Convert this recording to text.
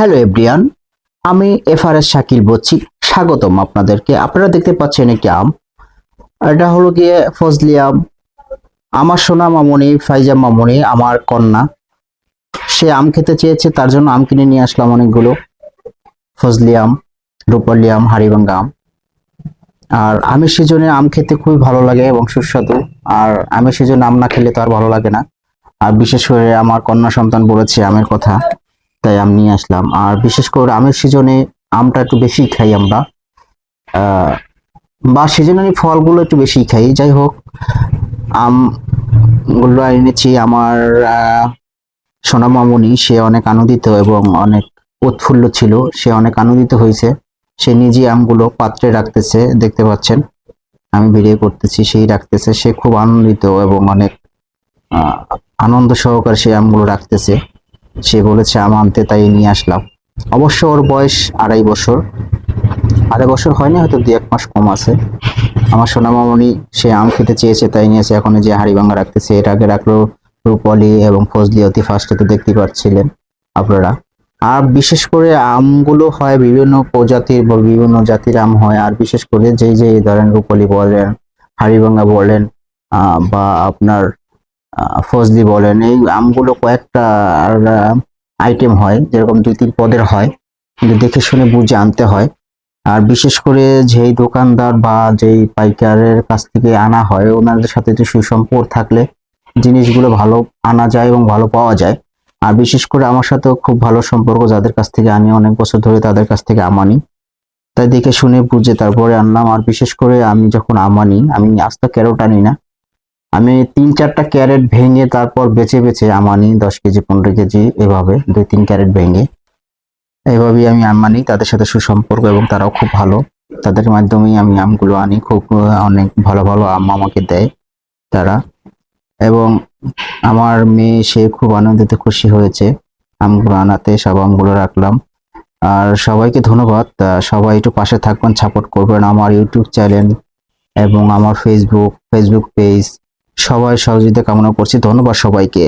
Hello everyone আমি FRS Shakil বলছি। স্বাগতম আপনাদেরকে। আপনারা দেখতে পাচ্ছেন একটি আম। এটা হলো গিয়ে ফজলি আম। আমার সোনা মামনি, ফাইজা মামনি, আমার কন্যা। সে আম খেতে চেয়েছে, তার জন্য আম কিনে নিয়ে আসলাম অনেকগুলো। ফজলি আম, রূপালি আম হাড়িভাঙ্গা আম। আর আমের সিজনে আম খেতে খুবই ভালো লাগে এবং সুস্বাদু। আর আমের সিজনে আম না খেলে তো আর ভালো লাগে না। আর বিশেষ করে আমার কন্যা সন্তান বলেছে আমের কথা। তাই আম নিয়ে আসলাম। আর বিশেষ করে আমের সিজনে আমটা একটু বেশি খাই আমরা। বা সিজনারি ফলগুলো একটু বেশি খাই। যাই হোক আমগুলো এনেছি আমার আহ, সোনা মামুনি। সে অনেক আনন্দিত এবং অনেক উৎফুল্ল ছিল। সে অনেক আনন্দিত হয়েছে। সে নিজে আমগুলো পাত্রে রাখতেছে দেখতে পাচ্ছেন। আমি ভিডিও করতেছি সেই রাখতেছে। সে খুব আনন্দিত এবং অনেক আনন্দ সহকারে সে আমগুলো রাখতেছে। সে বলেছে, আম আনতে তাই নিয়ে আসলাম। অবশ্য ওর বয়স আড়াই বছর। আড়াই বছর হয়নি, হয়তো দু এক মাস কম আছে। আমার সোনা মামনি সে আম খেতে চেয়েছে, তাই নিয়েছে। এখন যে হাড়ি ভাঙা রাখতেছে, এর আগে রাখল রূপলি এবং ফজলি অতি ফার্স্টে তো দেখতে পাচ্ছিলেন আপনারা। আর বিশেষ করে আমগুলো হয় বিভিন্ন প্রজাতির, বা বিভিন্ন জাতির আম হয়। আর বিশেষ করে যেই যে ধরেন রূপলি বলেন হাড়িভাঙ্গা বলেন বা আপনার ফজলি বলেন। এই আমগুলো কয়েকটা আইটেম হয়, যেরকম দুই তিন পদের হয়, কিন্তু দেখে শুনে বুঝে আনতে হয়। আর বিশেষ করে যেই দোকানদার বা যেই পাইকারের কাছ থেকে আনা হয়, ওনাদের সাথে যে সুসম্পর্ক থাকলে জিনিসগুলো ভালো আনা যায় এবং ভালো পাওয়া যায়। আর বিশেষ করে আমার সাথেও খুব ভালো সম্পর্ক, যাদের কাছ থেকে আনি, অনেক বছর ধরে তাদের কাছ থেকে আমানি। তাই দেখে শুনে বুঝে তারপরে আনলাম। আর বিশেষ করে আমি যখন আমানি, আমি আস্তে ক্যারোট আনি না আমি তিন চারটা ক্যারেট ভেঙে তারপর বেছে বেছে আমানি দশ কেজি, পনেরো কেজি এভাবে, দুই তিন ক্যারেট ভেঙে। এভাবেই আমি আম আনি তাদের সাথে সুসম্পর্ক এবং তারাও খুব ভালো। তাদের মাধ্যমেই আমি আমগুলো আনি, খুব অনেক ভালো ভালো আম আমাকে দেয় তারা। এবং আমার মেয়ে, সে খুব আনন্দিত, খুশি হয়েছে আমগুলো আনাতে, সব আমগুলো রাখলাম। আর সবাইকে ধন্যবাদ। সবাই একটু পাশে থাকবেন সাপোর্ট করবেন আমার ইউটিউব চ্যানেল এবং আমার ফেসবুক ফেসবুক পেজ সবাই সহযোগিতা কামনা করছি। ধন্যবাদ সবাইকে।